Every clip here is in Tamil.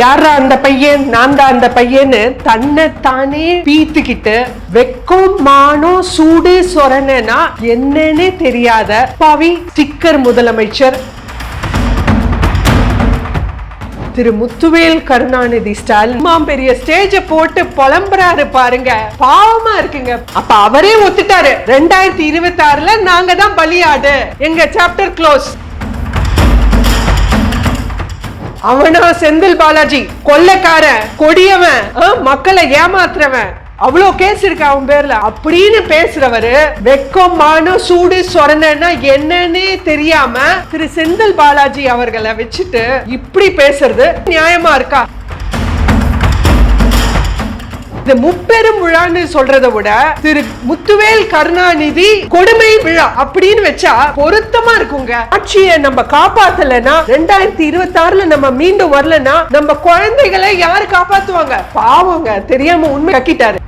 யாரா அந்த பையன்? நான் தான் அந்த பையன்னு தன்னை தானே பீத்துக்கிட்டு வெக்கம் மானம் சூடு சொரணனா என்னன்னு தெரியாத பவி ஸ்டிக்கர் முதலமைச்சர். திரு முத்துவேல் கருணாநிதி ஸ்டாலின் மாம் பெரிய ஸ்டேஜ போட்டு புலம்புறாரு பாருங்க. பாவமா இருக்குங்க. அப்ப அவரே ஒத்துட்டாரு. ரெண்டாயிரத்தி இருபத்தி ஆறுல நாங்க தான் பலியாடு. எங்க சாப்டர் க்ளோஸ் அவனா செந்தில் பாலாஜி கொள்ளைக்காரன் கொடியவன் ஆ, மக்களை ஏமாத்துறவன். அவ்வளோ கேஸ் இருக்கு அவன் பேர்ல? அப்படின்னு பேசுறவரு வெக்கம் மானம் சூடு சொரணன்னா என்னன்னே தெரியாம திரு செந்தில் பாலாஜி அவர்களை வச்சுட்டு இப்படி பேசுறது நியாயமா இருக்கா? இந்த முப்பெரும் விழான்னு சொல்றதை விட திரு முத்துவேல் கருணாநிதி கொடுமை விழா அப்படின்னு வச்சா பொருத்தமா இருக்குங்க. ஆட்சியை நம்ம காப்பாத்தலைன்னா ரெண்டாயிரத்தி இருபத்தி ஆறுல நம்ம மீண்டும் வரலன்னா நம்ம குழந்தைகளை யாரு காப்பாத்துவாங்க? பாவங்க தெரியாம உண்மை கக்கிட்டாரு.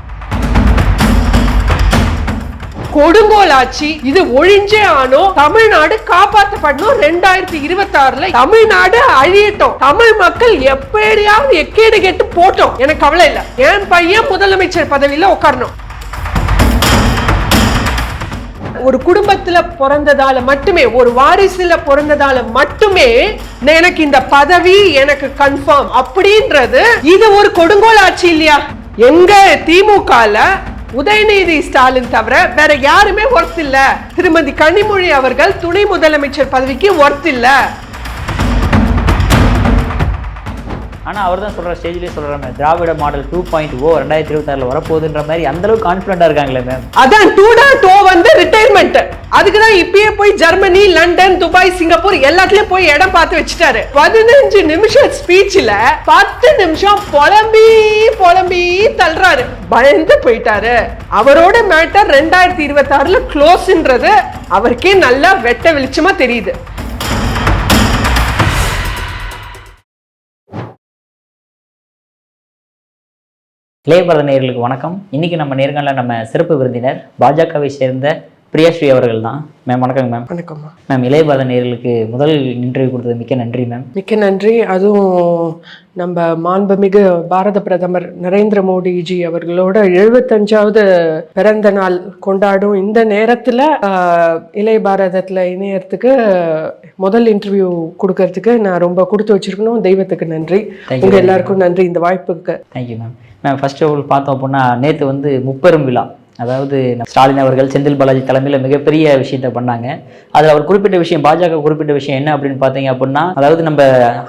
கொடுங்கோல் ஆட்சி இது ஒழிஞ்சே ஆனோ தமிழ்நாடு காப்பாற்றப்படணும் ரெண்டாயிரத்தி இருபத்தி ஆறுல தமிழ்நாடு அழியட்டும். தமிழ் மக்கள் எப்படியாவது எக்கேடு கேட்டு போட்டோம். எனக்கு கவலை இல்ல. என் பையன் முதலமைச்சர் பதவியில உட்காரணும் ஒரு குடும்பத்துல பிறந்ததால மட்டுமே ஒரு வாரிசுல பிறந்ததால மட்டுமே எனக்கு இந்த பதவி எனக்கு கன்ஃபார்ம் அப்படின்றது இது ஒரு கொடுங்கோல் ஆட்சி இல்லையா? எங்க திமுகல உதயநிதி ஸ்டாலின் தவிர வேற யாருமே ஒர்த் இல்ல. திருமதி கனிமொழி அவர்கள் துணை முதலமைச்சர் பதவிக்கு ஒர்த் இல்ல. ஆனா அவர் தான் சொல்ற ஸ்டேஜ்லேயே சொல்றாங்க Dravida model two point O ரெண்டாயிரத்தி இருபத்தாறுல வரப்போகுதுன்ற மாதிரி அந்த அளவுக்கு கான்ஃபிடண்டா இருக்காங்களே மேம். அதான் டூ டாட் ஓ வந்து ரிட்டையர்மெண்ட் அதுக்கு தான் இப்பயே போய் ஜெர்மனி லண்டன் துபாய் சிங்கப்பூர் எல்லாத்துலயும் போய் இடம் பார்த்து வச்சுட்டாரு. பதினஞ்சு நிமிஷம் ஸ்பீச்ல பத்து நிமிஷம் புலம்பி புலம்பி தள்ளுறாரு. பயந்து போயிட்டாரு. அவரோட மேட்டர் ரெண்டாயிரத்தி இருபத்தி ஆறுல க்ளோஸ்ன்றது அவருக்கே நல்லா வெட்ட வெளிச்சமா தெரியுது. இளையபரத நேர்களுக்கு வணக்கம். இன்னைக்கு நம்ம நேர்களில் நம்ம சிறப்பு விருந்தினர் பாஜகவை சேர்ந்த பிரியாஸ்ரீ அவர்கள் தான் மேம் வணக்கங்க மேம் வணக்கம்மா. மேம் இளையபாரத நேயர்களுக்கு முதல் இன்டர்வியூ கொடுத்தது மிக்க நன்றி மேம் மிக்க நன்றி. அதுவும் நம்ம மாண்புமிகு பாரத பிரதமர் நரேந்திர மோடிஜி அவர்களோட எழுபத்தஞ்சாவது பிறந்த நாள் கொண்டாடும் இந்த நேரத்தில் இளைய பாரதத்தில் இணையறதுக்கு முதல் இன்டர்வியூ கொடுக்கறதுக்கு நான் ரொம்ப கொடுத்து வச்சிருக்கணும். தெய்வத்துக்கு நன்றி. Thank you உங்க very எல்லாருக்கும் நன்றி இந்த வாய்ப்புக்கு. Thank you ma'am ma'am first of all பார்த்தோம் அப்படின்னா நேற்று வந்து முப்பெரும் விழா. அதாவது ஸ்டாலின் அவர்கள் செந்தில் பாலாஜி தலைமையில் மிகப்பெரிய விஷயத்த பண்ணாங்க. அதில் அவர் குறிப்பிட்ட விஷயம் பாஜக குறிப்பிட்ட விஷயம் என்ன அப்படின்னு பார்த்தீங்க அப்படின்னா அதாவது நம்ம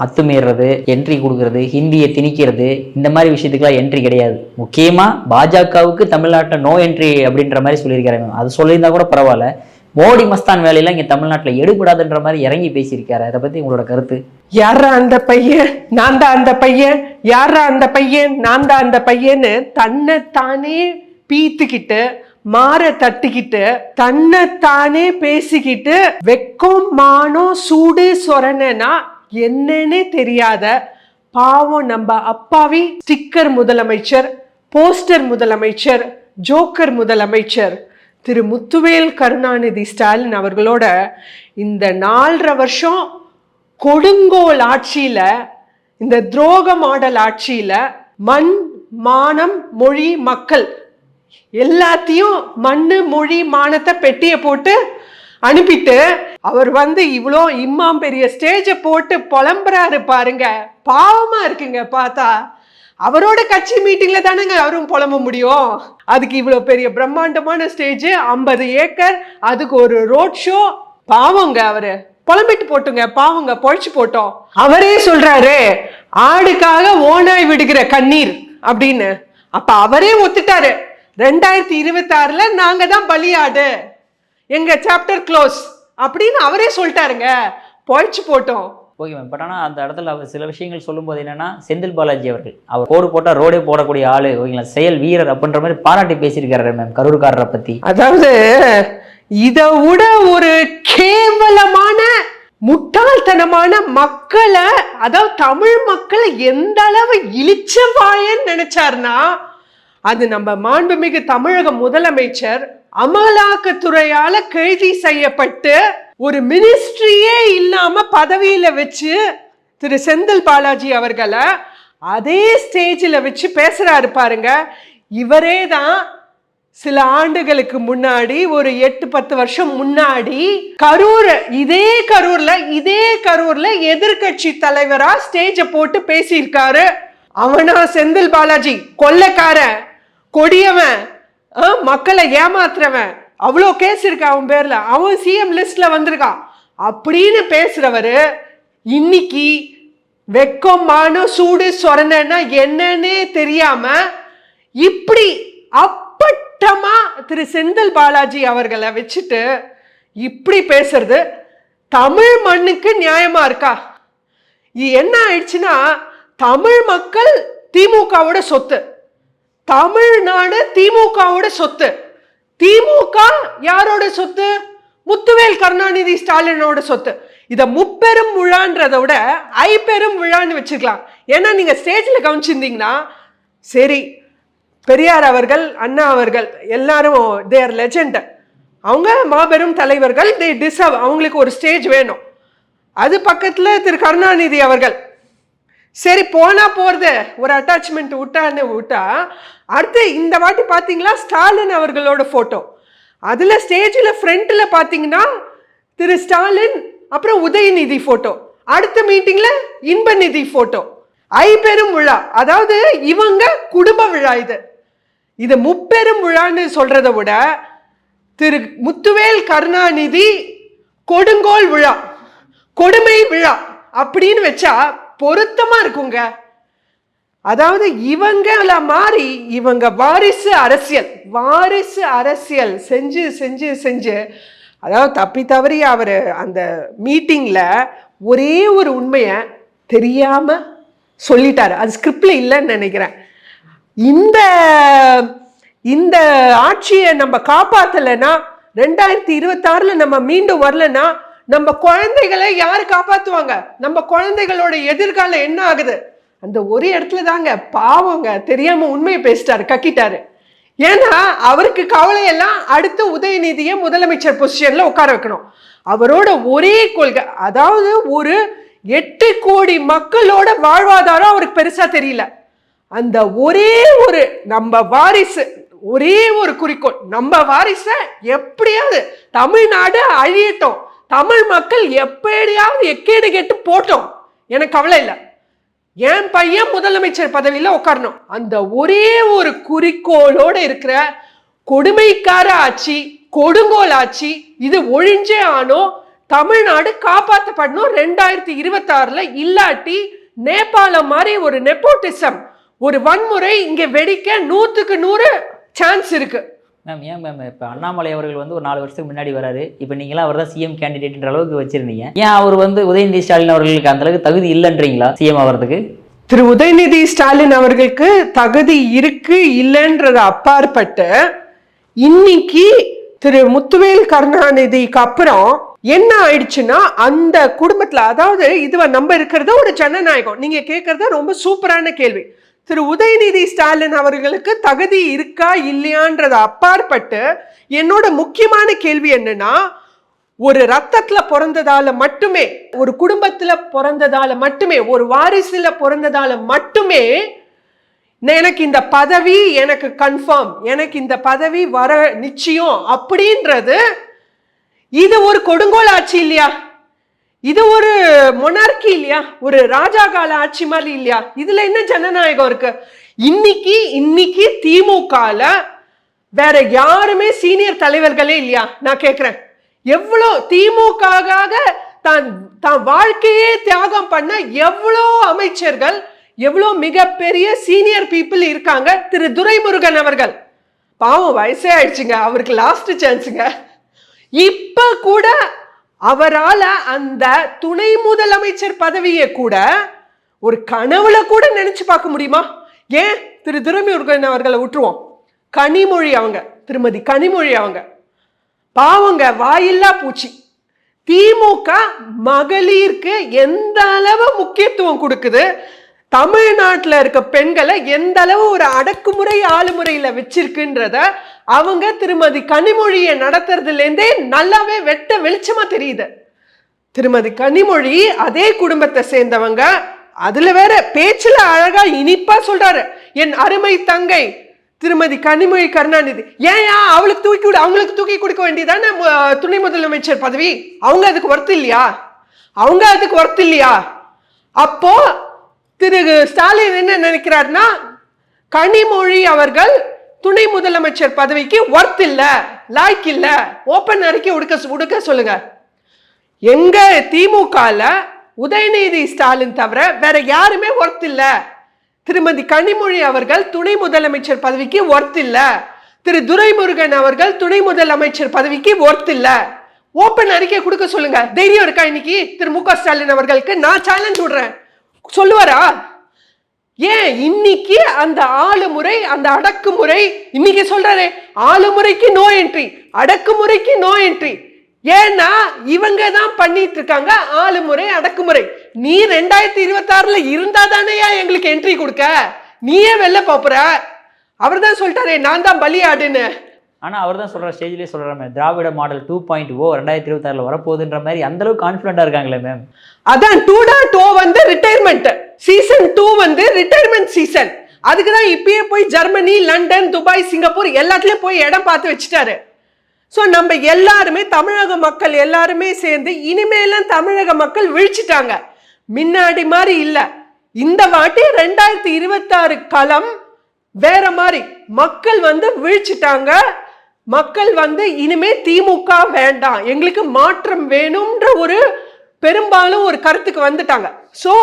அத்துமீறது என்ட்ரி கொடுக்கறது ஹிந்தியை திணிக்கிறது இந்த மாதிரி விஷயத்துக்குலாம் என்ட்ரி கிடையாது. முக்கியமாக பாஜகவுக்கு தமிழ்நாட்டில் நோ என்ட்ரி அப்படின்ற மாதிரி சொல்லியிருக்காரு. அது சொல்லியிருந்தா கூட பரவாயில்ல. மோடி மஸ்தான் வேலையெல்லாம் இங்கே தமிழ்நாட்டில் எடுபடாதுன்ற மாதிரி இறங்கி பேசியிருக்காரு. அதை பற்றி உங்களோட கருத்து? யாரா அந்த பையன்? நான் தான் அந்த பையன். யாரா அந்த பையன்? நான் தான் அந்த பையன்னு தன்னை தானே பீத்துக்கிட்டு மாற தட்டிக்கிட்டு தன்னைத்தானே பேசிக்கிட்டு வெக்கம் மானம் சூடு சொரணனா என்னன்னே தெரியாத பாவம் நம்ம அப்பாவி ஸ்டிக்கர் முதலமைச்சர் போஸ்டர் முதலமைச்சர் ஜோக்கர் முதலமைச்சர் திரு முத்துவேல் கருணாநிதி ஸ்டாலின் அவர்களோட இந்த நாலரை வருஷம் கொடுங்கோல் ஆட்சியில இந்த துரோக மாடல் ஆட்சியில மண் மானம் மொழி மக்கள் எல்லாத்தையும் மண்ணு மொழி மானத்தை பெட்டியை போட்டு அனுப்பிட்டு அவர் வந்து இவ்வளோ இம்மாம் பெரிய ஸ்டேஜை போட்டு புலம்புறாரு பாருங்க. பாவமா இருக்குங்க பார்த்தா. அவரோட கட்சி மீட்டிங்ல தானேங்க அவரும் புலம்ப முடியும். அதுக்கு இவ்வளோ பெரிய பிரம்மாண்டமான ஸ்டேஜ் ஐம்பது ஏக்கர் அதுக்கு ஒரு ரோட் ஷோ பாவங்க அவரு. புலம்பிட்டு போட்டுங்க பாவங்க பொழைச்சு போட்டோம். அவரே சொல்றாரு ஆடுக்காக ஓனாய் விடுகிற கண்ணீர் அப்படின்னு. அப்ப அவரே ஒத்துட்டாரு. ரெண்டாயிரத்தி இருபத்தி ஆறுல நாங்க தான் பலியாடு. எங்க சாப்டர் க்ளோஸ் அப்படின்னு அவரே சொல்லிட்டாருங்க. பொழைச்சு போட்டோம். ஓகே மேம் பட் ஆனால் அந்த இடத்துல அவர் சில விஷயங்கள் சொல்லும்போது என்னன்னா செந்தில் பாலாஜி அவர்கள் அவர் கோடு போட்டால் ரோடே போடக்கூடிய ஆளு ஓகேங்களா செயல் வீரர் அப்படின்ற மாதிரி பாராட்டி பேசியிருக்காரு மேம் கரூர்காரரை பற்றி அதாவது இதை விட ஒரு கேவலமான முட்டாள்தனமான மக்களை அதாவது தமிழ் மக்களை எந்த அளவு இழிச்ச வாயன்னு நினைச்சாருன்னா அது நம்ம மாண்புமிகு தமிழக முதலமைச்சர் அமலாக்கத்துறையால கைது செய்யப்பட்டு ஒரு மினிஸ்ட்ரியே இல்லாம பதவியில வச்சு திரு செந்தில் பாலாஜி அவர்களை அதே ஸ்டேஜில் வச்சு பேசுறாரு பாருங்க. இவரே தான் சில ஆண்டுகளுக்கு முன்னாடி ஒரு எட்டு பத்து வருஷம் முன்னாடி கரூர் இதே கரூர்ல இதே கரூர்ல எதிர்க்கட்சி தலைவரா ஸ்டேஜை போட்டு பேசியிருக்காரு. அவனா செந்தில் பாலாஜி கொள்ளைக்காரன். கொடியவன். ஆ, மக்களை ஏமாத்துறவன். அவ்வளோ கேஸ் இருக்கு அவன் பேரில்? அவன் சிஎம் லிஸ்ட்டில் வந்திருக்கான் அப்படின்னு பேசுகிறவர் இன்னைக்கு வெக்கமான சூடு சொரணன்னா என்னன்னே தெரியாமல் இப்படி அப்பட்டமாக திரு செந்தில் பாலாஜி அவர்களை வச்சுட்டு இப்படி பேசுறது தமிழ் மண்ணுக்கு நியாயமா இருக்கா? இது என்ன ஆயிடுச்சுன்னா தமிழ் மக்கள் திமுகவோட சொத்து. தமிழ்நாடு திமுகவோட சொத்து. திமுக யாரோட சொத்து? முத்துவேல் கருணாநிதி ஸ்டாலினோட சொத்து. இத முப்பெரும் விழான்றதை விட ஐப்பெரும் விழான்னு வச்சுக்கலாம். ஏன்னா நீங்க ஸ்டேஜ்ல கவனிச்சிருந்தீங்கன்னா சரி பெரியார் அவர்கள் அண்ணா அவர்கள் எல்லாரும் தேர் லெஜெண்ட் அவங்க மாபெரும் தலைவர்கள் தே டிசர்வ் அவங்களுக்கு ஒரு ஸ்டேஜ் வேணும். அது பக்கத்துல திரு கருணாநிதி அவர்கள். சரி போனா போறது. ஒரு அட்டாச்மெண்ட் விட்டான்னு விட்டா அடுத்து இந்த வாட்டி பார்த்தீங்களா ஸ்டாலின் அவர்களோட போட்டோ அதுல ஸ்டேஜில் ஃப்ரண்ட்ல பார்த்தீங்கன்னா திரு ஸ்டாலின் அப்புறம் உதயநிதி போட்டோ அடுத்த மீட்டிங்ல இன்பநிதி போட்டோ ஐபெரும் விழா. அதாவது இவங்க குடும்ப விழா இது. இது முப்பெரும் விழான்னு சொல்கிறத விட திரு முத்துவேல் கருணாநிதி கொடுங்கோல் விழா. கொடுமை விழா. அப்படின்னு வச்சா பொருத்தமா இருக்குங்க. அதாவது இவங்கள மாறி இவங்க வாரிசு அரசியல் வாரிசு அரசியல் செஞ்சு செஞ்சு செஞ்சு அதாவது தப்பி தவறி அவர் அந்த மீட்டிங்கில் ஒரே ஒரு உண்மையை தெரியாம சொல்லிட்டார். அது ஸ்கிரிப்டில் இல்லைன்னு நினைக்கிறேன். இந்த இந்த ஆட்சியை நம்ம காப்பாற்றலைன்னா ரெண்டாயிரத்தி இருபத்தாறில் நம்ம மீண்டும் வரலன்னா நம்ம குழந்தைகளை யார் காப்பாற்றுவாங்க நம்ம குழந்தைகளோட எதிர்காலம் என்ன ஆகுது? அந்த ஒரு இடத்துல தாங்க பாவங்க தெரியாம உண்மையை பேசிட்டாரு கக்கிட்டாரு. ஏன்னா அவருக்கு கவலையெல்லாம் அடுத்த உதயநிதியை முதலமைச்சர் பொசிஷன்ல உட்கார வைக்கணும். அவரோட ஒரே கொள்கை அதாவது ஒரு எட்டு கோடி மக்களோட வாழ்வாதாரம் அவருக்கு பெருசா தெரியல. அந்த ஒரே ஒரு நம்ம வாரிசு ஒரே ஒரு குறிக்கோள் நம்ம வாரிசை எப்படியாவது தமிழ்நாடு அழியட்டும். தமிழ் மக்கள் எப்படியாவது எக்கேடு கேட்டு போட்டோம். எனக்கு கவலை இல்லை. என் பையன் முதலமைச்சர் பதவியில் உட்காரணும் அந்த ஒரே ஒரு குறிக்கோளோடு இருக்கிற கொடுமைக்கார ஆட்சி கொடுங்கோல் ஆட்சி இது ஒழிஞ்சே ஆனோம் தமிழ்நாடு காப்பாற்றப்படணும் ரெண்டாயிரத்தி இருபத்தாறுல இல்லாட்டி நேபாளம் மாதிரி ஒரு நெப்போட்டிசம் ஒரு வன்முறை இங்கே வெடிக்க நூற்றுக்கு நூறு சான்ஸ் இருக்குது மேம் ஏன் மேம் இப்போ அண்ணாமலை அவர்கள் வந்து ஒரு நாலு வருஷத்துக்கு முன்னாடி வராரு. இப்போ நீங்களாம் அவர் தான் சிஎம் கேண்டிடேட்ன்ற அளவுக்கு வச்சிருந்தீங்க. ஏன் அவர் வந்து உதயநிதி ஸ்டாலின் அவர்களுக்கு அந்த அளவுக்கு தகுதி இல்லைன்றீங்களா சிஎம் ஆகிறதுக்கு திரு உதயநிதி ஸ்டாலின் அவர்களுக்கு தகுதி இருக்கு இல்லைன்றத அப்பாற்பட்டு இன்னைக்கு திரு முத்துவேல் கருணாநிதிக்கு அப்புறம் என்ன ஆயிடுச்சுன்னா அந்த குடும்பத்துல அதாவது இதுவ நம்ம இருக்கிறது ஒரு ஜனநாயகம். நீங்க கேட்கறது ரொம்ப சூப்பரான கேள்வி. திரு உதயநிதி ஸ்டாலின் அவர்களுக்கு தகுதி இருக்கா இல்லையான்றத அப்பாற்பட்டு என்னோட முக்கியமான கேள்வி என்னன்னா ஒரு ரத்தத்துல பிறந்ததால மட்டுமே ஒரு குடும்பத்துல பிறந்ததால மட்டுமே ஒரு வாரிசுல பிறந்ததால மட்டுமே எனக்கு இந்த பதவி எனக்கு கன்ஃபார்ம் எனக்கு இந்த பதவி வர நிச்சயம் அப்படின்றது இது ஒரு கொடுங்கோல் ஆட்சி இல்லையா? இது ஒரு மொனார்கி இல்லையா? ஒரு ராஜா கால ஆட்சி மாதிரி இல்லையா? இதுல என்ன ஜனநாயகம் இருக்கு? இன்னைக்கு இன்னைக்கு திமுகல வேற யாருமே சீனியர் தலைவர்களே இல்லையா? நான் கேக்குறேன். எவ்வளோ திமுகவாக தான் தான் வாழ்க்கையே தியாகம் பண்ண எவ்வளோ அமைச்சர்கள் எவ்வளோ மிகப்பெரிய சீனியர் பீப்புள் இருக்காங்க? திரு துரைமுருகன் அவர்கள். பாவம் வயசே ஆயிடுச்சுங்க. அவருக்கு லாஸ்ட் சான்ஸுங்க இப்ப கூட அவரால் அந்த துணை முதலமைச்சர் பதவியை கூட ஒரு கனவுல கூட நினைச்சு பார்க்க முடியுமா? ஏன்? திரு துரைமுருகன் அவர்களை விட்டுருவோம். கனிமொழி அவங்க திருமதி கனிமொழி அவங்க. பாவங்க வாயில்லா பூச்சி. திமுக மகளிருக்கு எந்த அளவு முக்கியத்துவம் கொடுக்குது? தமிழ்நாட்டில் இருக்க பெண்களை எந்த அளவு ஒரு அடக்குமுறை ஆளுமுறையில் வச்சிருக்குன்றத அவங்க திருமதி கனிமொழியை நடத்துறதுலேருந்தே நல்லாவே வெட்ட வெளிச்சமாக தெரியுது. திருமதி கனிமொழி அதே குடும்பத்தை சேர்ந்தவங்க அதுல வேற பேச்சுல அழகா இனிப்பா சொல்றாரு. என் அருமை தங்கை திருமதி கனிமொழி கருணாநிதி ஏன்யா அவளுக்கு தூக்கி விடு அவங்களுக்கு தூக்கி கொடுக்க வேண்டியதானே துணை முதலமைச்சர் பதவி? அவங்க அதுக்கு ஒர்த்து இல்லையா? அவங்க அதுக்கு ஒர்த்து இல்லையா? அப்போ திரு ஸ்டாலின் என்ன நினைக்கிறாருன்னா கனிமொழி அவர்கள் துணை முதலமைச்சர் பதவிக்கு ஒர்த் இல்ல லாய்க்கு இல்ல ஓப்பன் அறிக்கை உடுக்க உடுக்க சொல்லுங்க. எங்க திமுகவில் உதயநிதி ஸ்டாலின் தவிர வேற யாருமே ஒர்த் இல்ல. திருமதி கனிமொழி அவர்கள் துணை முதலமைச்சர் பதவிக்கு ஒர்த் இல்ல. திரு துரைமுருகன் அவர்கள் துணை முதலமைச்சர் பதவிக்கு ஒர்த் இல்ல. ஓப்பன் அறிக்கை கொடுக்க சொல்லுங்க. தைரியம் இருக்கா இன்னைக்கு? திரு மு க ஸ்டாலின் அவர்களுக்கு நான் சேலஞ்ச் விடுறேன். சொல்லுவாரா? ஏன் இன்னைக்கு அந்த ஆளுமுறை அந்த அடக்குமுறை இன்னைக்கு சொல்றாரு ஆளுமுறைக்கு நோ என்ட்ரி அடக்குமுறைக்கு நோ என்ட்ரி ஏன்னா இவங்க தான் பண்ணிட்டு இருக்காங்க ஆளுமுறை அடக்குமுறை. நீ ரெண்டாயிரத்தி இருபத்தி ஆறுல இருந்தா தானேயா எங்களுக்கு என்ட்ரி கொடுக்க? நீயே வெளில பாப்புற. அவர் தான் சொல்லிட்டாரே நான் தான் பலியாடுன்னு. ஆனா அவர் தான் சொல்ற ஸ்டேஜ்லேயே சொல்றாரு Dravida model two point O ரெண்டாயிரத்தி இருபத்தாறுல வரப்போகுதுன்ற மாதிரி அந்த அளவுக்கு இருக்காங்களே மேம் அதான் டூ டாட் ஓ வந்து ரிட்டையர்மெண்ட் சீசன் டூ வந்து ரிட்டையர்மெண்ட் சீசன் அதுக்கு தான் இப்பயே போய் ஜெர்மனி லண்டன் துபாய் சிங்கப்பூர் எல்லாத்துலேயும் போய் இடம் பார்த்து வச்சுட்டாரு. ஸோ நம்ம எல்லாருமே தமிழக மக்கள் எல்லாருமே சேர்ந்து இனிமேலாம் தமிழக மக்கள் விழிச்சிட்டாங்க. முன்னாடி மாதிரி இல்லை. இந்த வாட்டி ரெண்டாயிரத்தி இருபத்தாறு களம் வேற மாதிரி. மக்கள் வந்து விழிச்சிட்டாங்க. மக்கள் வந்து இனிமே திமுக வேண்டாம். எங்களுக்கு மாற்றம் வேணும்ன்ற ஒரு பெரும்பாலும் ஒரு கருத்துக்கு வந்துட்டாங்க. ஸோ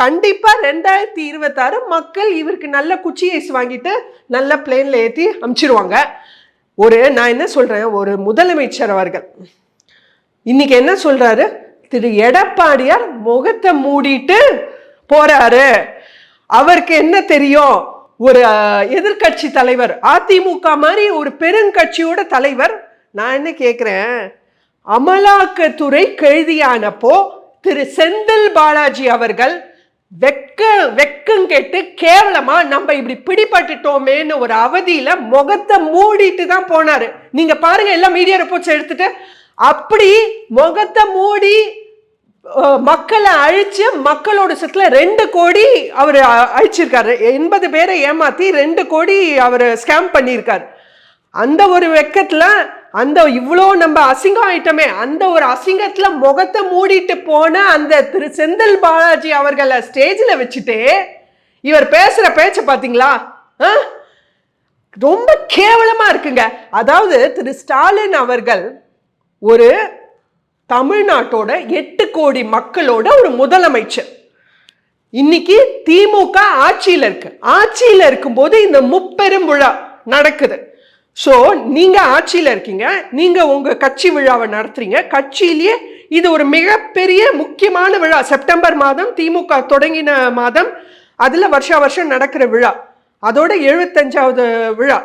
கண்டிப்பா ரெண்டாயிரத்தி இருபத்தாறு மக்கள் இவருக்கு நல்ல குச்சி ஐஸ் வாங்கிட்டு நல்ல பிளேன்ல ஏற்றி அமுச்சிருவாங்க. ஒரு நான் என்ன சொல்றேன்? ஒரு முதலமைச்சர் அவர்கள். இன்னைக்கு என்ன சொல்றாரு? திரு எடப்பாடியார் முகத்தை மூடிட்டு போறாரு. அவருக்கு என்ன தெரியும்? ஒரு எதிர்கட்சி தலைவர் அதிமுக மாதிரி ஒரு பெருங்கட்சியோட தலைவர். நான் என்ன கேட்குறேன் அமலாக்கத்துறை கைதியானப்போ திரு செந்தில் பாலாஜி அவர்கள் வெக்க வெக்கம் கேட்டு கேவலமா நம்ம இப்படி பிடிபட்டுட்டோமேன்னு ஒரு அவதியில முகத்தை மூடிட்டு தான் போனாரு. நீங்க பாருங்க எல்லாம் மீடியா ரிப்போர்ட்ஸ் எடுத்துட்டு அப்படி முகத்தை மூடி மக்களை அழிச்சு மக்களோட சத்துல ரெண்டு கோடி அவர் அழிச்சிருக்காரு. எண்பது பேரை ஏமாத்தி ரெண்டு கோடி அவர் ஸ்கேம் பண்ணியிருக்காரு. அந்த ஒரு வெக்கத்துல அந்த இவ்வளோ நம்ம அசிங்கம் ஆயிட்டோமே அந்த ஒரு அசிங்கத்தில் முகத்தை மூடிட்டு போன அந்த திரு செந்தில் பாலாஜி அவர்களை ஸ்டேஜில் வச்சுட்டு இவர் பேசுகிற பேச்சை பார்த்தீங்களா ஆ? ரொம்ப கேவலமாக இருக்குங்க. அதாவது திரு ஸ்டாலின் அவர்கள் ஒரு தமிழ்நாட்டோட எட்டு கோடி மக்களோட ஒரு முதலமைச்சர். இன்னைக்கு திமுக ஆட்சியில் இருக்கு. ஆட்சியில் இருக்கும்போது இந்த முப்பெரும் விழா நடக்குது. ஸோ நீங்கள் ஆட்சியில் இருக்கீங்க நீங்கள் உங்கள் கட்சி விழாவை நடத்துறீங்க. கட்சியிலேயே இது ஒரு மிகப்பெரிய முக்கியமான விழா. செப்டம்பர் மாதம் திமுக தொடங்கின மாதம் அதில் வருஷா வருஷம் நடக்கிற விழா. அதோட எழுபத்தஞ்சாவது விழா.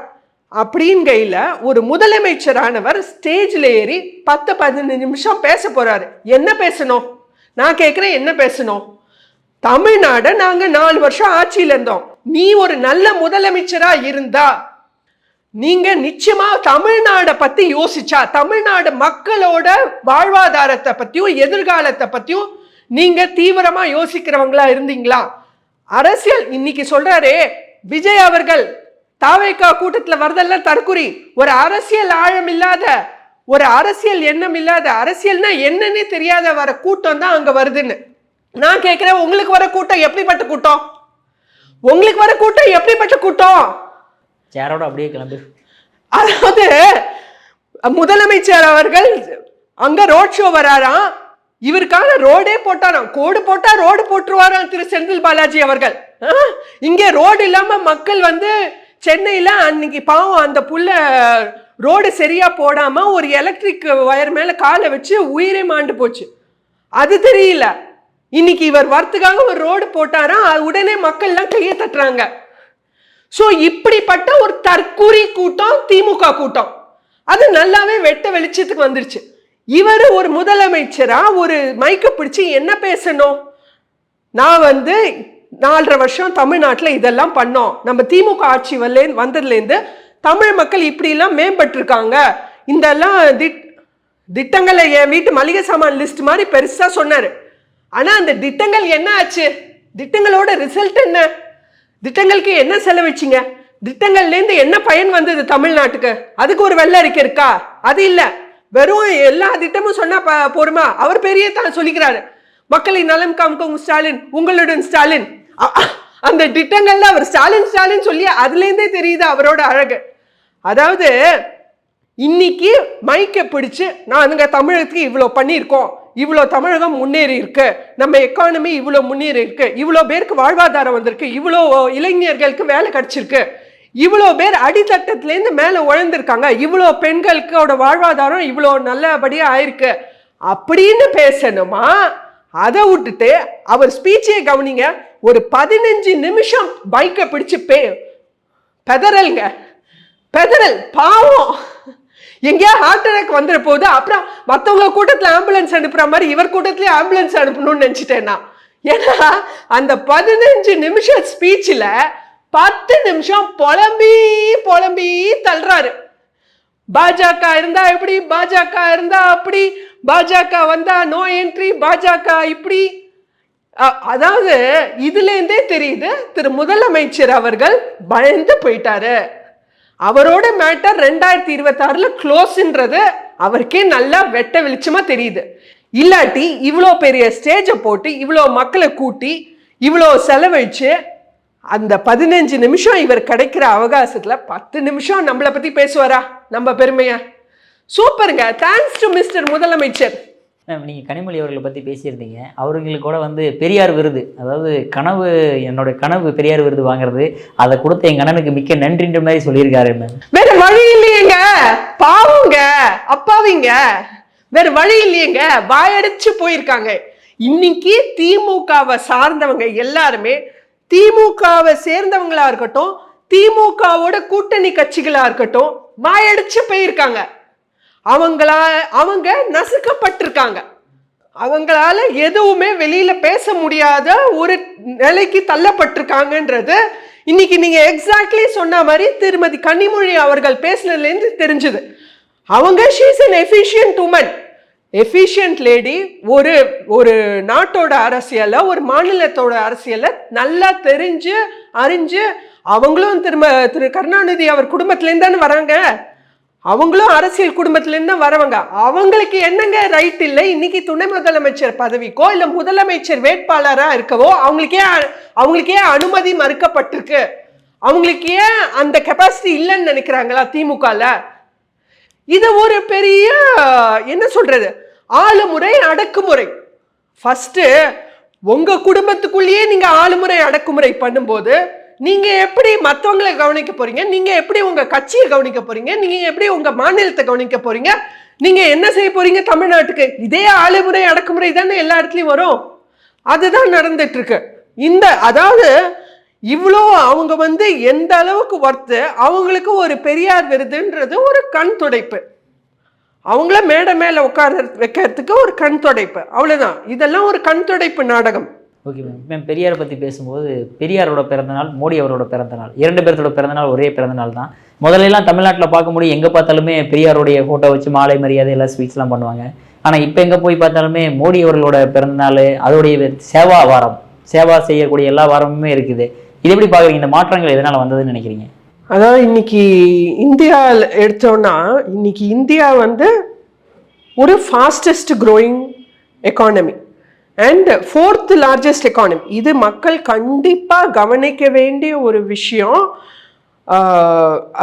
அப்படிங்கையில் ஒரு முதலமைச்சரானவர் ஸ்டேஜில் ஏறி பத்து பதினஞ்சு நிமிஷம் பேச போகிறாரு என்ன பேசணும்? நான் கேட்குறேன் என்ன பேசணும்? தமிழ்நாடை நாங்கள் நாலு வருஷம் ஆட்சியில் இருந்தோம். நீ ஒரு நல்ல முதலமைச்சராக இருந்தா நீங்க நிச்சயமா தமிழ்நாடை பத்தி யோசிச்சா தமிழ்நாடு மக்களோட வாழ்வாதாரத்தை பத்தியும் எதிர்காலத்தை பத்தியும் நீங்க தீவிரமா யோசிக்கிறவங்களா இருந்தீங்களா? அரசியல் இன்னைக்கு சொல்றாரே விஜய் அவர்கள் தாவேக்கா கூட்டத்துல வரதெல்லாம் தற்குறி ஒரு அரசியல் ஆழம் இல்லாத ஒரு அரசியல் எண்ணம் இல்லாத அரசியல்னா என்னன்னே தெரியாத வர கூட்டம் தான் அங்க வருதுன்னு. நான் கேட்கிறேன் உங்களுக்கு வர கூட்டம் எப்படிப்பட்ட கூட்டம்? உங்களுக்கு வர கூட்டம் எப்படிப்பட்ட கூட்டம்? சேரோட அப்படியே கிளம்பு. அதாவது முதலமைச்சர் அவர்கள் அங்க ரோட் ஷோ வராராம். இவருக்கான ரோடே போட்டாராம். கோடு போட்டா ரோடு போட்டுருவாராம் திரு செந்தில் பாலாஜி அவர்கள். ஆ? ரோடு இல்லாம மக்கள் வந்து சென்னையில அன்னைக்கு பாவம் அந்த புள்ள ரோடு சரியா போடாம ஒரு எலக்ட்ரிக் ஒயர் மேல காலை வச்சு உயிரே மாண்டு போச்சு. அது தெரியல. இன்னைக்கு இவர் வரத்துக்காக ஒரு ரோடு போட்டாராம். அது உடனே மக்கள்லாம் கையை தட்டுறாங்க. ஸோ இப்படிப்பட்ட ஒரு தற்கூரி கூட்டம் திமுக கூட்டம். அது நல்லாவே வெட்ட வெளிச்சத்துக்கு வந்துருச்சு. இவர் ஒரு முதலமைச்சரா ஒரு மைக்க பிடிச்சி என்ன பேசணும்? நான் வந்து நாலரை வருஷம் தமிழ்நாட்டில் இதெல்லாம் பண்ணோம். நம்ம திமுக ஆட்சி வரலே வந்ததுலேருந்து தமிழ் மக்கள் இப்படிலாம் மேம்பட்டிருக்காங்க. இதெல்லாம் திட் திட்டங்களை என் வீட்டு மளிகை சாமான் லிஸ்ட் மாதிரி பெருசாக சொன்னார். ஆனால் அந்த திட்டங்கள் என்ன ஆச்சு? திட்டங்களோட ரிசல்ட் என்ன? திட்டங்களுக்கு என்ன செலவிச்சிங்க திட்டங்கள்லேருந்து என்ன பயன் வந்தது தமிழ்நாட்டுக்கு? அதுக்கு ஒரு வெள்ள அறிக்கை இருக்கா? அது இல்லை. வெறும் எல்லா திட்டமும் சொன்னா போருமா? அவர் பெரிய தான் சொல்லிக்கிறாரு. மக்களின் நலம் காமிக்கும் ஸ்டாலின் உங்களுடன் ஸ்டாலின். அந்த திட்டங்கள்ல அவர் ஸ்டாலின் ஸ்டாலின் சொல்லி அதுலேருந்தே தெரியுது அவரோட அழகு. அதாவது இன்னைக்கு மைக்கை பிடிச்சு நானுங்க தமிழகத்துக்கு இவ்வளோ பண்ணியிருக்கோம். இவ்வளோ தமிழகம் முன்னேறி இருக்கு. நம்ம எக்கானமி இவ்வளோ முன்னேறி இருக்கு. இவ்வளோ பேருக்கு வாழ்வாதாரம் வந்திருக்கு. இவ்வளோ இளைஞர்களுக்கு வேலை கிடைச்சிருக்கு. இவ்வளோ பேர் அடித்தட்டத்துலேருந்து மேலே உழந்திருக்காங்க. இவ்வளோ பெண்களுக்கோட வாழ்வாதாரம் இவ்வளோ நல்லபடியாக ஆயிருக்கு. அப்படின்னு பேசணுமா? அதை விட்டுட்டு அவர் ஸ்பீச்சையே கவனிங்க. ஒரு பதினஞ்சு நிமிஷம் பைக்கை பிடிச்சு பே பெதறல்ங்க. பெதறல் பாவம். எங்கேயா ஹார்ட் அட்டாக் வந்துட போகுது அப்புறம் மற்றவங்க கூட்டத்தில் ஆம்புலன்ஸ் அனுப்புகிற மாதிரி இவர் கூட்டத்திலே ஆம்புலன்ஸ் அனுப்பணும்னு நினச்சிட்டேன் நான் ஏன்னா அந்த பதினஞ்சு நிமிஷம் ஸ்பீச்சில் பத்து நிமிஷம் புலம்பி புலம்பி தள்ளுறாரு. பாஜக இருந்தா எப்படி பாஜக இருந்தா அப்படி பாஜக வந்தா நோ என்ட்ரி பாஜக இப்படி. அ- அதாவது இதுலேருந்தே தெரியுது திரு முதலமைச்சர் அவர்கள் பயந்து போயிட்டாரு. அவரோட மேட்டர் ரெண்டாயிரத்தி இருபத்தாறுல க்ளோஸ்ன்றது அவருக்கே நல்லா வெட்ட வெளிச்சமா தெரியுது. இல்லாட்டி இவ்வளோ பெரிய ஸ்டேஜை போட்டு இவ்வளோ மக்களை கூட்டி இவ்வளோ செலவழிச்சு அந்த பதினஞ்சு நிமிஷம் இவர் கிடைக்கிற அவகாசத்தில் பத்து நிமிஷம் நம்மளை பற்றி பேசுவாரா? நம்ம பெருமையா? சூப்பருங்க. தேங்க்ஸ் டு மிஸ்டர் முதலமைச்சர். நீங்கள் கனிமொழி அவர்களை பற்றி பேசியிருந்தீங்க. அவர்களுக்கு கூட வந்து பெரியார் விருது அதாவது கனவு என்னோட கனவு பெரியார் விருது வாங்குறது. அதை கொடுத்த என் கணனுக்கு மிக்க நன்றின்ற மாதிரி சொல்லியிருக்காரு வேறு வேற வழி இல்லையேங்க. பாவங்க அப்பாவிங்க. வேற வழி இல்லையேங்க. வாயடிச்சு போயிருக்காங்க. இன்னைக்கு திமுகவை சார்ந்தவங்க எல்லாருமே திமுகவை சேர்ந்தவங்களா இருக்கட்டும் திமுகவோட கூட்டணி கட்சிகளா இருக்கட்டும் வாயடிச்சு போயிருக்காங்க. அவங்களா அவங்க நசுக்கப்பட்டிருக்காங்க. அவங்களால எதுவுமே வெளியில பேச முடியாத ஒரு நிலைக்கு தள்ளப்பட்டிருக்காங்கன்றது இன்னைக்கு நீங்க எக்ஸாக்ட்லி சொன்ன மாதிரி திருமதி கன்னிமொழி அவர்கள் பேசினதுலேருந்து தெரிஞ்சது. அவங்க she's an efficient woman efficient lady ஒரு ஒரு நாட்டோட அரசியலை ஒரு மாநிலத்தோட அரசியலை நல்லா தெரிஞ்சு அறிஞ்சு அவங்களும் திரும்ப திரு கருணாநிதி அவர் குடும்பத்துலேருந்து தானே வராங்க? அவங்களும் அரசியல் குடும்பத்திலேருந்து தான் வரவங்க. அவங்களுக்கு என்னங்க ரைட் இல்லை? இன்னைக்கு துணை முதலமைச்சர் பதவிக்கோ இல்லை முதலமைச்சர் வேட்பாளராக இருக்கவோ அவங்களுக்கே அவங்களுக்கே அனுமதி மறுக்கப்பட்டிருக்கு? அவங்களுக்கு ஏன் அந்த கெப்பாசிட்டி இல்லைன்னு நினைக்கிறாங்களா திமுகல? இது ஒரு பெரிய என்ன சொல்றது? ஆளுமுறை அடக்குமுறை. ஃபர்ஸ்ட் உங்க குடும்பத்துக்குள்ளேயே நீங்க ஆளுமுறை அடக்குமுறை பண்ணும்போது நீங்கள் எப்படி மற்றவங்களை கவனிக்க போறீங்க? நீங்கள் எப்படி உங்கள் கட்சியை கவனிக்க போறீங்க? நீங்கள் எப்படி உங்கள் மாநிலத்தை கவனிக்க போறீங்க? நீங்கள் என்ன செய்ய போறீங்க தமிழ்நாட்டுக்கு? இதே ஆளுமுறை அடக்குமுறை தானே எல்லா இடத்துலையும் வரும். அதுதான் நடந்துட்டு இருக்கு இந்த அதாவது இவ்வளோ அவங்க வந்து எந்த அளவுக்கு ஒர்த்து அவங்களுக்கு ஒரு பெரியார் விருதுன்றது ஒரு கண் துடைப்பு. அவங்கள மேடை மேலே உட்கார வைக்கிறதுக்கு ஒரு கண் துடைப்பு. அவ்வளோதான் இதெல்லாம் ஒரு கண் துடைப்பு நாடகம். ஓகே மேம் மேம் பெரியாரை பற்றி பேசும்போது பெரியாரோட பிறந்தநாள் மோடி அவரோட பிறந்தநாள். இரண்டு பேர்த்தோட பிறந்தநாள் ஒரே பிறந்தநாள் தான். முதல்ல எல்லாம் தமிழ்நாட்டில் பார்க்க முடியும் எங்கே பார்த்தாலுமே பெரியாருடைய ஃபோட்டோ வச்சு மாலை மரியாதை எல்லாம் ஸ்வீட்ஸ்லாம் பண்ணுவாங்க. ஆனால் இப்போ எங்கே போய் பார்த்தாலுமே மோடி அவர்களோட பிறந்தநாள் அதோடைய சேவா வாரம் சேவா செய்யக்கூடிய எல்லா வாரமுமே இருக்குது. இது எப்படி பார்க்குறீங்க? இந்த மாற்றங்கள் எதனால் வந்ததுன்னு நினைக்கிறீங்க? அதாவது இன்னைக்கு இந்தியா எடுத்தோம்னா இன்னைக்கு இந்தியா வந்து ஒரு fastest growing economy and fourth largest economy இது மக்கள் கண்டிப்பாக கவனிக்க வேண்டிய ஒரு விஷயம்.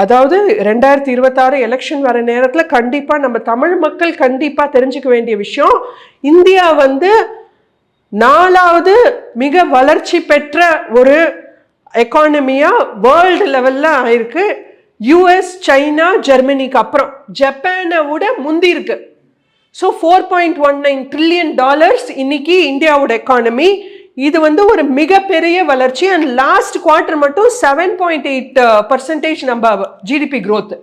அதாவது ரெண்டாயிரத்தி இருபத்தாறு எலெக்ஷன் வர நேரத்தில் கண்டிப்பாக நம்ம தமிழ் மக்கள் கண்டிப்பாக தெரிஞ்சுக்க வேண்டிய விஷயம். இந்தியா வந்து நாலாவது மிக வளர்ச்சி பெற்ற ஒரு எக்கானமியாக வேர்ல்டு லெவலில் ஆயிருக்கு. யூஎஸ் சைனா ஜெர்மனிக்கு அப்புறம். ஜப்பானை விட முந்தி இருக்குது so four point one nine trillion dollars இன்னைக்கு இந்தியாவோட எக்கானமி இது வந்து ஒரு மிகப்பெரிய வளர்ச்சி. அண்ட் லாஸ்ட் குவார்டர் மட்டும் செவன் பாயிண்ட் எயிட் பர்சன்டேஜ் நம்ம ஜிடிபி க்ரோத்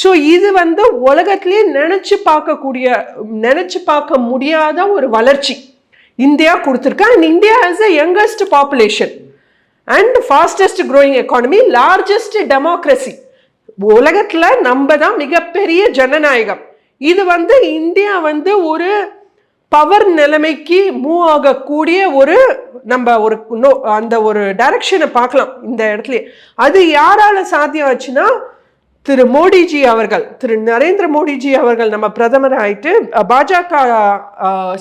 ஸோ இது வந்து உலகத்திலே நினச்சி பார்க்கக்கூடிய நினச்சி பார்க்க முடியாத ஒரு வளர்ச்சி. இந்தியா கொடுத்துருக்கு. And India has a youngest population and fastest growing economy largest democracy உலகத்தில் நம்ம தான் மிகப்பெரிய ஜனநாயகம். இது வந்து இந்தியா வந்து ஒரு பவர் நிலைமைக்கு மூவ் ஆகக்கூடிய ஒரு நம்ம ஒரு நோ அந்த ஒரு டைரக்ஷனை பார்க்கலாம் இந்த இடத்துல. அது யாரால சாத்தியம் ஆச்சுன்னா திரு மோடிஜி அவர்கள் திரு நரேந்திர மோடிஜி அவர்கள் நம்ம பிரதமர் ஆயிட்டு பாஜக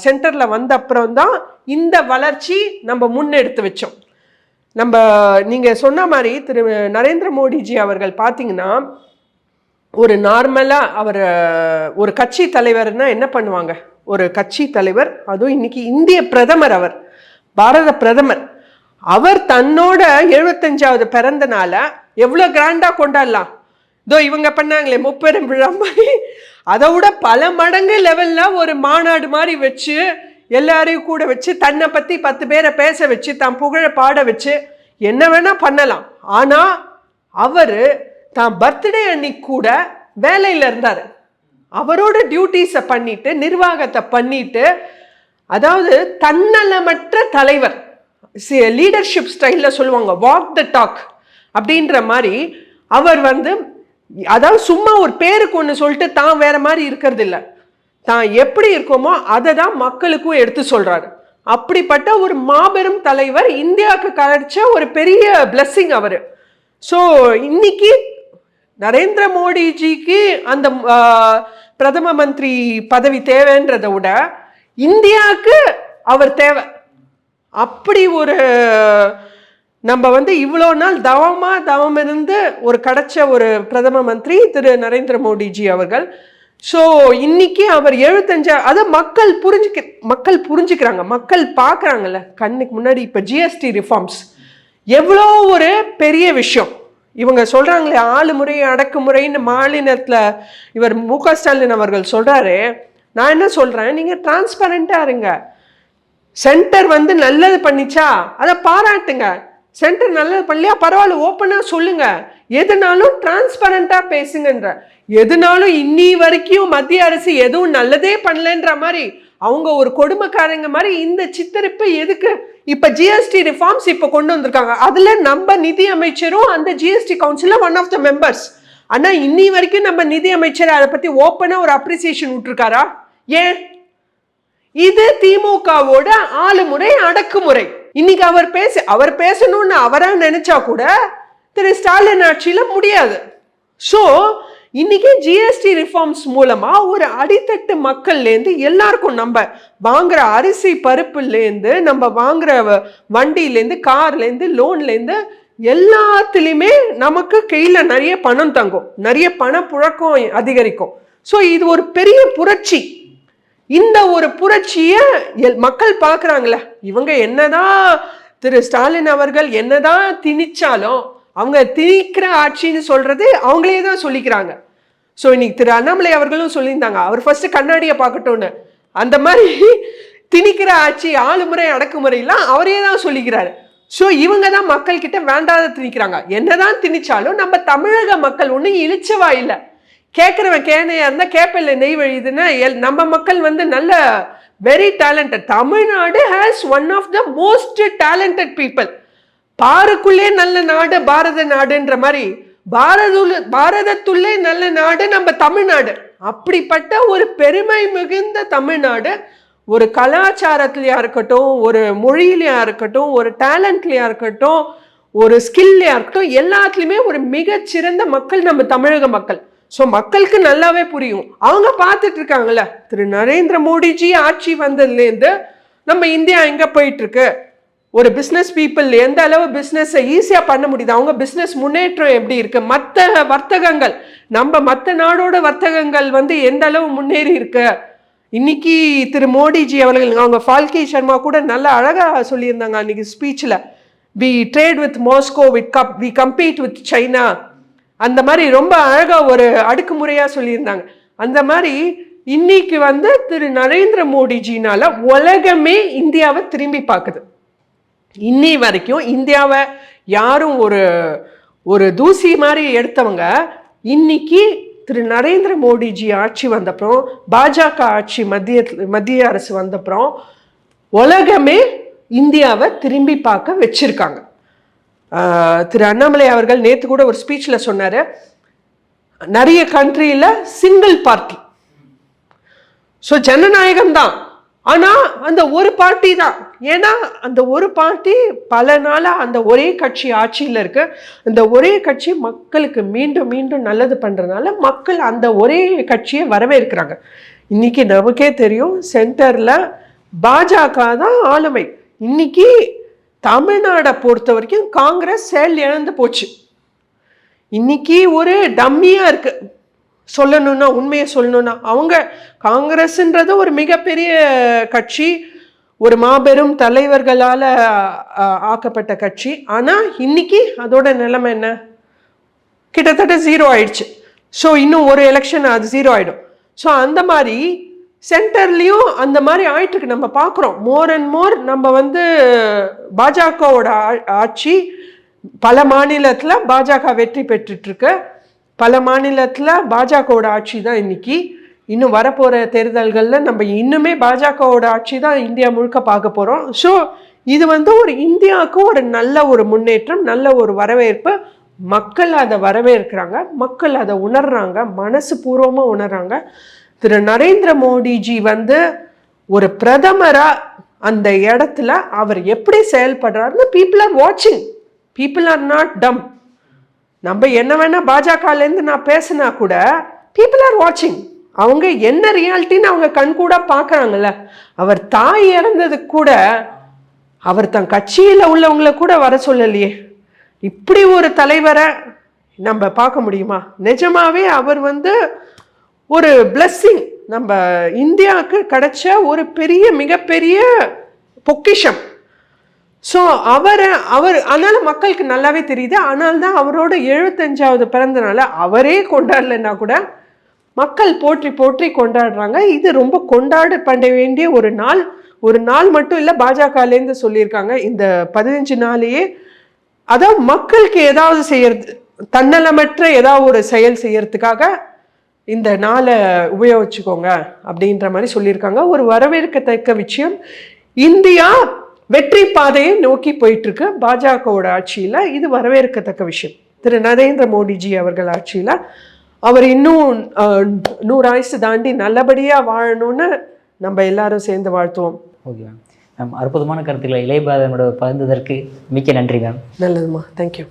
சென்டர்ல வந்த அப்புறம் தான் இந்த வளர்ச்சி நம்ம முன்னெடுத்து வச்சோம். நம்ம நீங்க சொன்ன மாதிரி திரு நரேந்திர மோடிஜி அவர்கள் பார்த்தீங்கன்னா ஒரு நார்மலாக அவர் ஒரு கட்சி தலைவர்னா என்ன பண்ணுவாங்க? ஒரு கட்சி தலைவர் அதுவும் இன்னைக்கு இந்திய பிரதமர் அவர் பாரத பிரதமர். அவர் தன்னோட எழுபத்தஞ்சாவது பிறந்த நாளை எவ்வளோ கிராண்டாக கொண்டாடலாம்? இதோ இவங்க பண்ணாங்களே முப்பெரும் விழா மாதிரி. அதை விட பல மடங்கு லெவலில் ஒரு மாநாடு மாதிரி வச்சு எல்லாரையும் கூட வச்சு தன்னை பற்றி பத்து பேரை பேச வச்சு தன் புகழை பாட வச்சு என்ன வேணால் பண்ணலாம். ஆனால் அவர் தான் பர்த்டே அன்னைக்கு கூட வேலையில் இருந்தார். அவரோட டியூட்டிஸை பண்ணிட்டு நிர்வாகத்தை பண்ணிட்டு அதாவது தன்னலமற்ற தலைவர் லீடர்ஷிப் ஸ்டைலில் சொல்லுவாங்க வாக் த டாக் அப்படின்ற மாதிரி அவர் வந்து அதாவது சும்மா ஒரு பேருக்கு ஒன்று சொல்லிட்டு தான் வேற மாதிரி இருக்கிறது இல்லை. தான் எப்படி இருக்கோமோ அதை தான் மக்களுக்கும் எடுத்து சொல்கிறாரு அப்படிப்பட்ட ஒரு மாபெரும் தலைவர் இந்தியாவுக்கு கிடைச்ச ஒரு பெரிய blessing அவர். ஸோ இன்னைக்கு நரேந்திர மோடிஜிக்கு அந்த பிரதம மந்திரி பதவி தேவைன்றதை விட இந்தியாவுக்கு அவர் தேவை. அப்படி ஒரு நம்ம வந்து இவ்வளோ நாள் தவமாக தவம் இருந்து ஒரு கிடைச்ச ஒரு பிரதம மந்திரி திரு நரேந்திர மோடிஜி அவர்கள். ஸோ இன்னைக்கு அவர் எழுபத்தஞ்சா அதை மக்கள் புரிஞ்சுக்க மக்கள் புரிஞ்சுக்கிறாங்க. மக்கள் பார்க்குறாங்கல்ல கண்ணுக்கு முன்னாடி இப்போ ஜிஎஸ்டி ரிஃபார்ம்ஸ் எவ்வளோ ஒரு பெரிய விஷயம். இவங்க சொல்றாங்களே ஆளுமுறை அடக்குமுறைன்னு மாநிலத்தில் இவர் மு க. ஸ்டாலின் அவர்கள் சொல்கிறாரு நான் என்ன சொல்கிறேன் நீங்கள் டிரான்ஸ்பரண்ட்டாக இருங்க. சென்டர் வந்து நல்லது பண்ணிச்சா அதை பாராட்டுங்க. சென்டர் நல்லது பண்ணலையா பரவாயில்ல ஓப்பனாக சொல்லுங்க. எதுனாலும் டிரான்ஸ்பரண்ட்டாக பேசுங்கன்ற. எதுனாலும் இன்னி வரைக்கும் மத்திய அரசு எதுவும் நல்லதே பண்ணலன்ற மாதிரி அவங்க ஒரு கொடுமைக்காரங்க மாதிரி இந்த சித்தரிப்பு எதுக்கு? இப்போ ஜிஎஸ்டி ரிஃபார்ம்ஸ் இப்போ கொண்டு வந்திருக்காங்க. அதில் நம்ம நிதி அமைச்சரும் அந்த ஜிஎஸ்டி கவுன்சிலில் ஒன் ஆஃப் த மெம்பர்ஸ் ஆனால் இன்னி வரைக்கும் நம்ம நிதி அமைச்சர் அதை பற்றி ஓப்பனாக ஒரு அப்ரிசியேஷன் விட்டுருக்காரா? ஏன்? இது திமுகவோட ஆளுமுறை அடக்குமுறை. இன்னைக்கு அவர் பேச அவர் பேசணும்னு அவராக நினைச்சா கூட திரு ஸ்டாலின் ஆட்சியில் முடியாது. ஸோ இன்னைக்கு ஜிஎஸ்டி ரிஃபார்ம்ஸ் மூலமா ஒரு அடித்தட்டு மக்கள்லேருந்து எல்லாருக்கும் நம்ம வாங்குற அரிசி பருப்புலேருந்து நம்ம வாங்குற வண்டியிலேருந்து கார்லேருந்து லோன்லேருந்து எல்லாத்துலேயுமே நமக்கு கையில் நிறைய பணம் தங்கும். நிறைய பணப்புழக்கம் அதிகரிக்கும். ஸோ இது ஒரு பெரிய புரட்சி. இந்த ஒரு புரட்சியை எல்- மக்கள் பார்க்குறாங்களே. இவங்க என்னதான் திரு ஸ்டாலின் அவர்கள் என்னதான் திணிச்சாலும் அவங்க திணிக்கிற ஆட்சின்னு சொல்கிறது அவங்களே தான் சொல்லிக்கிறாங்க. ஸோ இன்னைக்கு திரு அண்ணாமலை அவர்களும் சொல்லியிருந்தாங்க. அவர் ஃபஸ்ட்டு கண்ணாடியை பார்க்கட்டும்னு. அந்த மாதிரி திணிக்கிற ஆட்சி ஆளுமுறை அடக்குமுறையெல்லாம் அவரே தான் சொல்லிக்கிறாரு. ஸோ இவங்க தான் மக்கள் கிட்ட வேண்டாத திணிக்கிறாங்க. என்னதான் திணிச்சாலும் நம்ம தமிழக மக்கள் ஒன்றும் இழிச்சவா இல்லை. கேட்குறவன் கேனையா இருந்தால் கேப்பல்ல நெய் வழியுதுன்னா எல் நம்ம மக்கள் வந்து நல்ல very talented Tamil Nadu has one of the most talented people பாருக்குள்ளே நல்ல நாடு பாரத நாடுன்ற மாதிரி பாரதுல பாரதத்துள்ளே நல்ல நாடு நம்ம தமிழ்நாடு. அப்படிப்பட்ட ஒரு பெருமை மிகுந்த தமிழ்நாடு ஒரு கலாச்சாரத்துலையா இருக்கட்டும் ஒரு மொழியிலையா இருக்கட்டும் ஒரு டேலண்ட்லையா இருக்கட்டும் ஒரு ஸ்கில்லையா இருக்கட்டும் எல்லாத்துலேயுமே ஒரு மிகச்சிறந்த மக்கள் நம்ம தமிழக மக்கள். ஸோ மக்களுக்கு நல்லாவே புரியும். அவங்க பார்த்துட்டு இருக்காங்கல்ல திரு நரேந்திர மோடிஜி ஆட்சி வந்ததுலேருந்து நம்ம இந்தியா எங்கே போயிட்டுருக்கு ஒரு பிஸ்னஸ் பீப்புள் எந்த அளவு பிஸ்னஸை ஈஸியாக பண்ண முடியுது அவங்க பிஸ்னஸ் முன்னேற்றம் எப்படி இருக்குது மற்ற வர்த்தகங்கள் நம்ம மற்ற நாடோட வர்த்தகங்கள் வந்து எந்த அளவு முன்னேறி இருக்கு? இன்னைக்கு திரு மோடிஜி அவர்கள் அவங்க ஃபால்கே சர்மா கூட நல்ல அழகாக சொல்லியிருந்தாங்க அன்னைக்கு ஸ்பீச்சில் we trade with Moscow with cup we compete with China அந்த மாதிரி ரொம்ப அழகாக ஒரு அடுக்குமுறையாக சொல்லியிருந்தாங்க. அந்த மாதிரி இன்னைக்கு வந்து திரு நரேந்திர மோடிஜினால உலகமே இந்தியாவை திரும்பி பார்க்குது. இன்னி வரைக்கும் இந்தியாவை யாரும் ஒரு ஒரு தூசி மாதிரி எடுத்தவங்க இன்னைக்கு திரு நரேந்திர மோடிஜி ஆட்சி வந்தப்புறம் பாஜக ஆட்சி மத்திய மத்திய அரசு வந்தப்புறம் உலகமே இந்தியாவை திரும்பி பார்க்க வச்சிருக்காங்க. திரு அண்ணாமலை அவர்கள் நேற்று கூட ஒரு ஸ்பீச்சில் சொன்னார் நிறைய கண்ட்ரியில் சிங்கிள் பார்ட்டி ஸோ ஜனநாயகம் தான் ஆனால் அந்த ஒரு பார்ட்டி தான். ஏன்னா அந்த ஒரு பார்ட்டி பல நாளாக அந்த ஒரே கட்சி ஆட்சியில் இருக்கு. அந்த ஒரே கட்சி மக்களுக்கு மீண்டும் மீண்டும் நல்லது பண்ணுறதுனால மக்கள் அந்த ஒரே கட்சியை வரவேற்கிறாங்க. இன்றைக்கி நமக்கே தெரியும் சென்டரில் பாஜக தான் ஆளுமை. இன்னைக்கு தமிழ்நாடை பொறுத்த வரைக்கும் காங்கிரஸ் செயல் இழந்து போச்சு. இன்னைக்கு ஒரு டம்மியாக இருக்குது சொல்லணும்னா உண்மையை சொல்லணும்னா அவங்க காங்கிரஸ்ன்றது ஒரு மிகப்பெரிய கட்சி ஒரு மாபெரும் தலைவர்களால் ஆக்கப்பட்ட கட்சி. ஆனால் இன்னைக்கு அதோட நிலைமை என்ன? கிட்டத்தட்ட ஜீரோ ஆயிடுச்சு. ஸோ இன்னும் ஒரு எலெக்ஷன் அது ஜீரோ ஆகிடும் ஸோ அந்த மாதிரி சென்டர்லேயும் அந்த மாதிரி ஆயிட்டுருக்கு. நம்ம பார்க்குறோம். மோர் அண்ட் மோர் நம்ம வந்து பாஜகவோட ஆ- ஆட்சி பல மாநிலத்தில் பாஜக வெற்றி பெற்றுட்ருக்கு. பல மாநிலத்தில் பாஜகவோட ஆட்சி தான் இன்றைக்கி இன்னும் வரப்போகிற தேர்தல்களில் நம்ம இன்னுமே பாஜகவோட ஆட்சி தான் இந்தியா முழுக்க பார்க்க போகிறோம் ஸோ இது வந்து ஒரு இந்தியாவுக்கு ஒரு நல்ல ஒரு முன்னேற்றம் நல்ல ஒரு வரவேற்பு. மக்கள் அதை வரவேற்கிறாங்க. மக்கள் அதை உணர்றாங்க. மனசு பூர்வமாக உணர்றாங்க. திரு நரேந்திர மோடிஜி வந்து ஒரு பிரதமராக அந்த இடத்துல அவர் எப்படி செயல்படுறாருன்னு பீப்புள் ஆர் வாட்சிங் பீப்புள் ஆர் நாட் டம் நம்ம என்ன வேணால் பாஜகலேருந்து நான் பேசினா கூட பீப்புள் ஆர் வாட்சிங் அவங்க என்ன ரியாலிட்டின்னு அவங்க கண் கூட பார்க்குறாங்கல்ல. அவர் தாய் இறந்தது கூட அவர் தன் கட்சியில் உள்ளவங்கள கூட வர சொல்லலையே. இப்படி ஒரு தலைவரை நம்ம பார்க்க முடியுமா? நிஜமாவே அவர் வந்து ஒரு பிளஸ்ஸிங் நம்ம இந்தியாவுக்கு கிடைச்ச ஒரு பெரிய மிகப்பெரிய பொக்கிஷம். ஸோ அவரை அவர் அதனால் மக்களுக்கு நல்லாவே தெரியுது. ஆனால் தான் அவரோட எழுபத்தஞ்சாவது பிறந்த நாளை அவரே கொண்டாடலைன்னா கூட மக்கள் போற்றி போற்றி கொண்டாடுறாங்க. இது ரொம்ப கொண்டாட பண்ண வேண்டிய ஒரு நாள். ஒரு நாள் மட்டும் இல்லை பாஜகலேருந்து சொல்லியிருக்காங்க. இந்த பதினஞ்சு நாளையே அதாவது மக்களுக்கு ஏதாவது செய்யறது தன்னலமற்ற ஏதாவது ஒரு செயல் செய்யறதுக்காக இந்த நாளை உபயோகிச்சுக்கோங்க அப்படின்ற மாதிரி சொல்லியிருக்காங்க. ஒரு வரவேற்கத்தக்க விஷயம். இந்தியா வெற்றி பாதையை நோக்கி போயிட்டு இருக்கு பாஜகவோட ஆட்சியில. இது வரவேற்கத்தக்க விஷயம். திரு நரேந்திர மோடிஜி அவர்கள் ஆட்சியில அவர் இன்னும் நூறு ஆயுசு தாண்டி நல்லபடியா வாழணும்னு நம்ம எல்லாரும் சேர்ந்து வாழ்த்துவோம். Okay ma'am. அற்புதமான கருத்துக்களை இளையபாதனோட பகிர்ந்ததற்கு மிக்க நன்றி மேம். நல்லதுமா. தேங்க்யூ